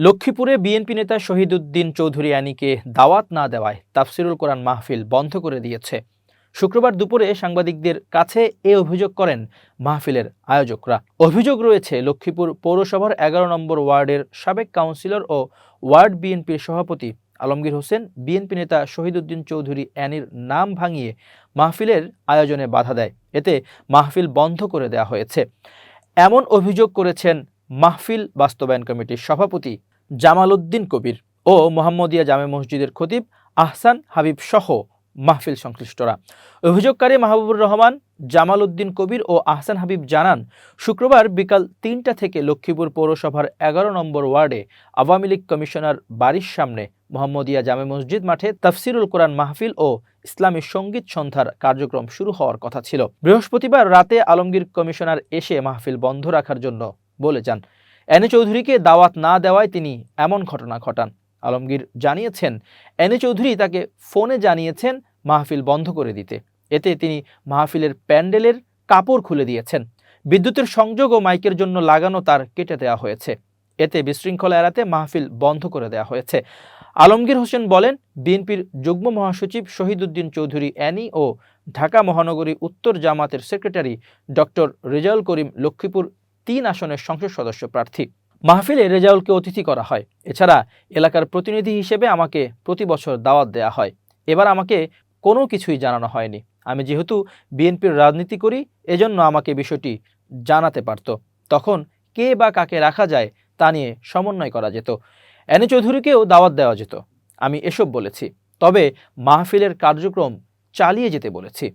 লক্ষ্মীপুরে বিএনপি নেতা শহীদুদ্দিন চৌধুরী আনীকে দাওয়াত না দেওয়ায় তাফসিরুল কোরআন মাহফিল বন্ধ করে দিয়েছে। শুক্রবার দুপুরে সাংবাদিকদের কাছে এ অভিযোগ করেন মাহফিলের আয়োজকরা। অভিযোগ রয়েছে, লক্ষ্মীপুর পৌরসভার এগারো নম্বর ওয়ার্ডের সাবেক কাউন্সিলর ও ওয়ার্ড বিএনপির সভাপতি আলমগীর হোসেন, বিএনপি নেতা শহীদুদ্দিন চৌধুরী অ্যানির নাম ভাঙিয়ে মাহফিলের আয়োজনে বাধা দেয়। এতে মাহফিল বন্ধ করে দেওয়া হয়েছে। এমন অভিযোগ করেছেন মাহফিল বাস্তবায়ন কমিটির সভাপতি জামাল উদ্দিন কবির ও মোহাম্মদিয়া জামে মসজিদের খতিব আহসান হাবিব সহ মাহফিল সংশ্লিষ্টরা। অভিযোগকারী মাহবুবুর রহমান জামাল উদ্দিন কবির ও আহসান হাবিব জানান, শুক্রবার বিকাল তিনটা থেকে লক্ষ্মীপুর পৌরসভার এগারো নম্বর ওয়ার্ডে আওয়ামী লীগ কমিশনার বাড়ির সামনে মোহাম্মদিয়া জামে মসজিদ মাঠে তাফসিরুল কোরআন মাহফিল ও ইসলামী সংগীত সন্ধ্যার কার্যক্রম শুরু হওয়ার কথা ছিল। বৃহস্পতিবার রাতে আলমগীর কমিশনার এসে মাহফিল বন্ধ রাখার জন্য বলে যান। এনে চৌধুরীকে দাওয়াত না দেওয়ায় তিনি এমন ঘটনা ঘটান। আলমগীর জানিয়েছেন, এনে চৌধুরী তাকে ফোনে জানিয়েছেন মাহফিল বন্ধ করে দিতে। এতে তিনি মাহফিলের প্যান্ডেলের কাপড় খুলে দিয়েছেন। বিদ্যুতের সংযোগ ও মাইকের জন্য লাগানো তার কেটে দেওয়া হয়েছে। এতে বিশৃঙ্খলা এড়াতে মাহফিল বন্ধ করে দেওয়া হয়েছে। আলমগীর হোসেন বলেন, বিএনপির যুগ্ম মহাসচিব শহীদুদ্দিন চৌধুরী অ্যানি ও ঢাকা মহানগরী উত্তর জামাতের সেক্রেটারি ডক্টর রেজাউল করিম লক্ষ্মীপুর তিন আসনের সংসদ সদস্য প্রার্থী। মাহফিলে রেজাউলকে অতিথি করা হয়। এছাড়া এলাকার প্রতিনিধি হিসেবে আমাকে প্রতি বছর দাওয়াত দেওয়া হয়। এবার আমাকে কোনো কিছুই জানানো হয়নি। আমি যেহেতু বিএনপির রাজনীতি করি, এজন্য আমাকে বিষয়টি জানাতে পারত। তখন কে বা কাকে রাখা যায় তা নিয়ে সমন্বয় করা যেত। এনে চৌধুরীকেও দাওয়াত দেওয়া যেত। আমি এসব বলেছি। তবে মাহফিলের কার্যক্রম চালিয়ে যেতে বলেছি।